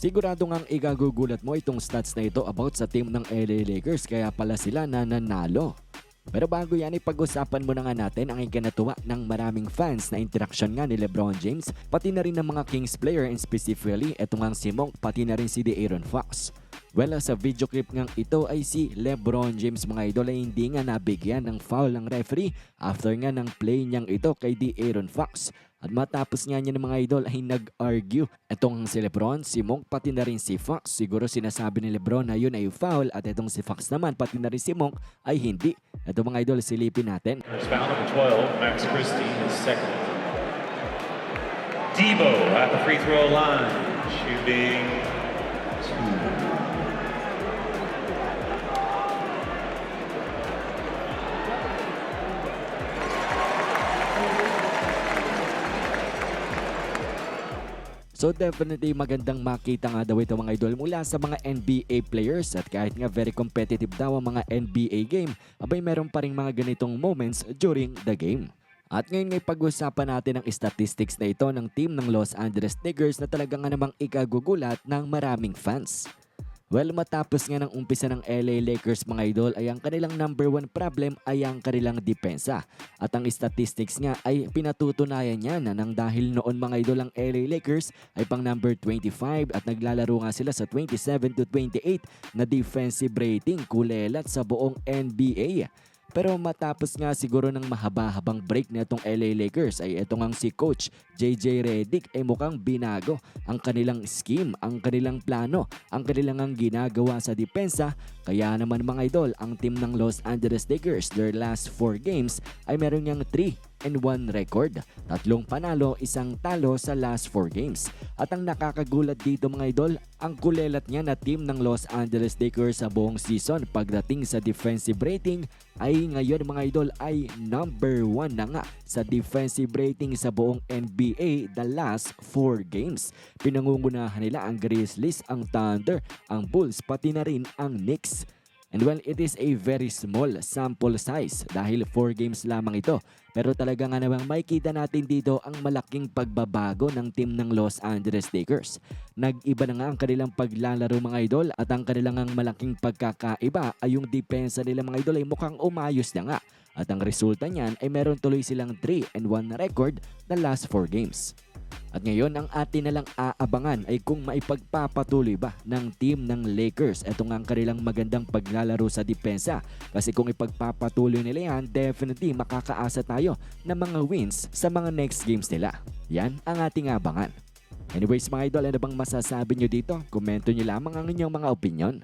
Sigurado ngang igagugulat mo itong stats na ito about sa team ng LA Lakers kaya pala sila nananalo. Pero bago yan, ipag-usapan muna nga natin ang ikinatuwa ng maraming fans na interaksyon nga ni Lebron James, pati na rin ng mga Kings player and specifically eto ngang si Monk, pati na rin si De'Aaron Fox. Well, sa video clip ngang ito ay si Lebron James mga idol ay hindi nga nabigyan ng foul ng referee after nga ng play niyang ito kay De'Aaron Fox. At matapos nga niya ng mga idol ay nag-argue. Itong si Lebron, si Monk, pati na rin si Fox. Siguro sinasabi ni Lebron na yun ay foul at itong si Fox naman, pati na rin si Monk ay hindi. Ito mga idol, silipin natin. First foul number 12, Max Christie, his second. Debo at the free throw line, shooting So definitely magandang makita nga daw ito mga idol mula sa mga NBA players at kahit nga very competitive daw ang mga NBA game, abay meron pa rin mga ganitong moments during the game. At ngayon ngay pag-usapan natin ang statistics na ito ng team ng Los Angeles Lakers na talaga nga namang ikagugulat ng maraming fans. Well, matapos nga ng umpisa ng LA Lakers mga idol ay ang kanilang number one problem ay ang kanilang depensa. At ang statistics nga ay pinatutunayan niya na nang dahil noon mga idol ang LA Lakers ay pang number 25 at naglalaro nga sila sa 27 to 28 na defensive rating kulelat sa buong NBA. Pero matapos nga siguro ng mahaba-habang break na itong LA Lakers ay ito ngang si Coach JJ Redick ay mukhang binago ang kanilang scheme, ang kanilang plano, ang kanilang ang ginagawa sa depensa. Kaya naman mga idol, ang team ng Los Angeles Lakers, their last 4 games ay meron niyang 3 and 1 record. Tatlong panalo, isang talo sa last 4 games. At ang nakakagulat dito mga idol, ang kulelat niya na team ng Los Angeles Lakers sa buong season pagdating sa defensive rating ay ngayon mga idol ay number 1 na nga sa defensive rating sa buong NBA the last 4 games. Pinangungunahan nila ang Grizzlies, ang Thunder, ang Bulls, pati na rin ang Knicks. And well, it is a very small sample size dahil 4 games lamang ito. Pero talaga nga namang makikita natin dito ang malaking pagbabago ng team ng Los Angeles Lakers. Nag-iba na nga ang kanilang paglalaro mga idol at ang kanilang ang malaking pagkakaiba ay yung depensa nila mga idol ay mukhang umayos na nga. At ang resulta niyan ay meron tuloy silang 3 and 1 na record na last 4 games. At ngayon, ang atin na lang aabangan ay kung maipagpapatuloy ba ng team ng Lakers ito nga ang kanilang magandang paglalaro sa depensa. Kasi kung ipagpapatuloy nila yan, definitely makakaasa tayo ng mga wins sa mga next games nila. Yan ang ating abangan. Anyways mga idol, ano bang masasabi nyo dito? Komento nyo lamang ang inyong mga opinion.